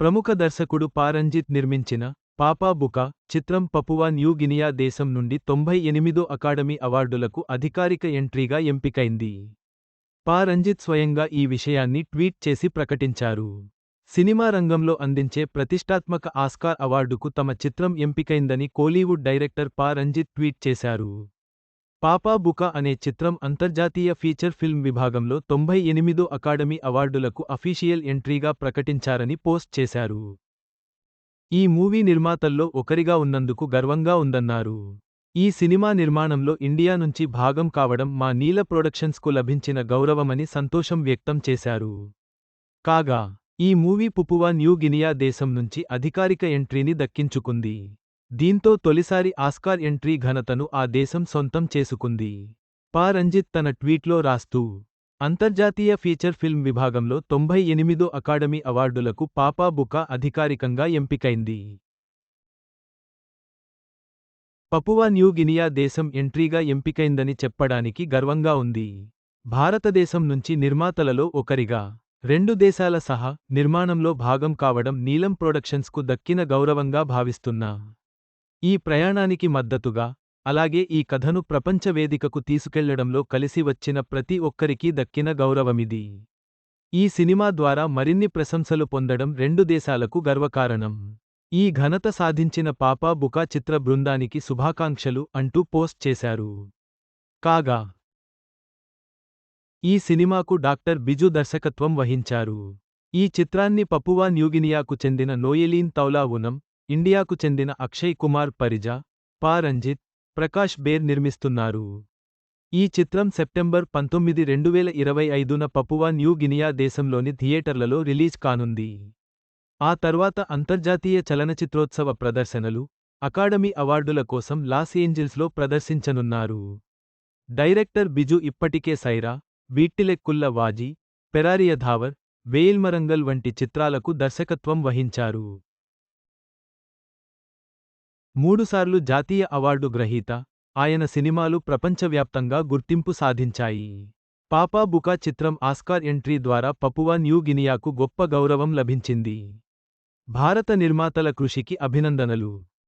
ప్రముఖ దర్శకుడు పారంజిత్ నిర్మించిన పాపా బుకా చిత్రం పపువా న్యూ గినియా దేశం నుండి తొంభై ఎనిమిదో అకాడమీ అవార్డులకు అధికారిక ఎంట్రీగా ఎంపికైంది. పారంజిత్ స్వయంగా ఈ విషయాన్ని ట్వీట్ చేసి ప్రకటించారు. సినిమా రంగంలో అందించే ప్రతిష్టాత్మక ఆస్కార్ అవార్డుకు తమ చిత్రం ఎంపికైందని కోలీవుడ్ డైరెక్టర్ పా రంజిత్ ట్వీట్ చేశారు. పాపా బుకా అనే చిత్రం అంతర్జాతీయ ఫీచర్ ఫిల్మ్ విభాగంలో తొంభై ఎనిమిదో అకాడమీ అవార్డులకు అఫీషియల్ ఎంట్రీగా ప్రకటించారని పోస్ట్ చేశారు. ఈ మూవీ నిర్మాతల్లో ఒకరిగా ఉన్నందుకు గర్వంగా ఉందన్నారు. ఈ సినిమా నిర్మాణంలో ఇండియా నుంచి భాగం కావడం మా నీల ప్రొడక్షన్స్కు లభించిన గౌరవమని సంతోషం వ్యక్తం చేశారు. కాగా ఈ మూవీ పుపువా న్యూ గినియా దేశం నుంచి అధికారిక ఎంట్రీని దక్కించుకుంది. దీంతో తొలిసారి ఆస్కార్ ఎంట్రీ ఘనతను ఆ దేశం సొంతం చేసుకుంది. పా. రంజిత్ తన ట్వీట్లో రాస్తూ అంతర్జాతీయ ఫీచర్ ఫిల్మ్ విభాగంలో తొంభై ఎనిమిదో అకాడమీ అవార్డులకు పాపా బుకా అధికారికంగా ఎంపికైంది. పపువా న్యూ గినియా దేశం ఎంట్రీగా ఎంపికైందని చెప్పడానికి గర్వంగా ఉంది. భారతదేశం నుంచి నిర్మాతలలో ఒకరిగా రెండు దేశాల సహా నిర్మాణంలో భాగం కావడం నీలం ప్రొడక్షన్స్కు దక్కిన గౌరవంగా భావిస్తున్నా. ఈ ప్రయాణానికి మద్దతుగా అలాగే ఈ కథను ప్రపంచ వేదికకు తీసుకెళ్ళడంలో కలిసి వచ్చిన ప్రతి ఒక్కరికీ దక్కిన గౌరవమిది. ఈ సినిమా ద్వారా మరిన్ని ప్రశంసలు పొందడం రెండు దేశాలకు గర్వకారణం. ఈ ఘనత సాధించిన పాపా బుకా చిత్ర బృందానికి శుభాకాంక్షలు అంటూ పోస్ట్ చేశారు. కాగా ఈ సినిమాకు డాక్టర్ బిజు దర్శకత్వం వహించారు. ఈ చిత్రాన్ని పపువా న్యూగినియాకు చెందిన నోయెలీన్ తౌలావునం ఇండియాకు చెందిన అక్షయ్ కుమార్ పరిజా పా రంజిత్ ప్రకాష్ బేర్ నిర్మిస్తున్నారు. ఈ చిత్రం సెప్టెంబర్ పంతొమ్మిది రెండువేల ఇరవై ఐదున పపువా న్యూ గినియా దేశంలోని థియేటర్లలో రిలీజ్ కానుంది. ఆ తర్వాత అంతర్జాతీయ చలనచిత్రోత్సవ ప్రదర్శనలు అకాడమీ అవార్డుల కోసం లాస్ ఏంజిల్స్లో ప్రదర్శించనున్నారు. డైరెక్టర్ బిజు ఇప్పటికే సైరా వీట్టిలెక్కుల్ల వాజీ పెరారియ ధావర్ వేయిల్మరంగల్ వంటి చిత్రాలకు దర్శకత్వం వహించారు. మూడుసార్లు జాతీయ అవార్డు గ్రహీత. ఆయన సినిమాలు ప్రపంచవ్యాప్తంగా గుర్తింపు సాధించాయి. పాపా బుకా చిత్రం ఆస్కార్ ఎంట్రీ ద్వారా పపువా న్యూ గినియాకు గొప్ప గౌరవం లభించింది. భారత నిర్మాతల కృషికి అభినందనలు.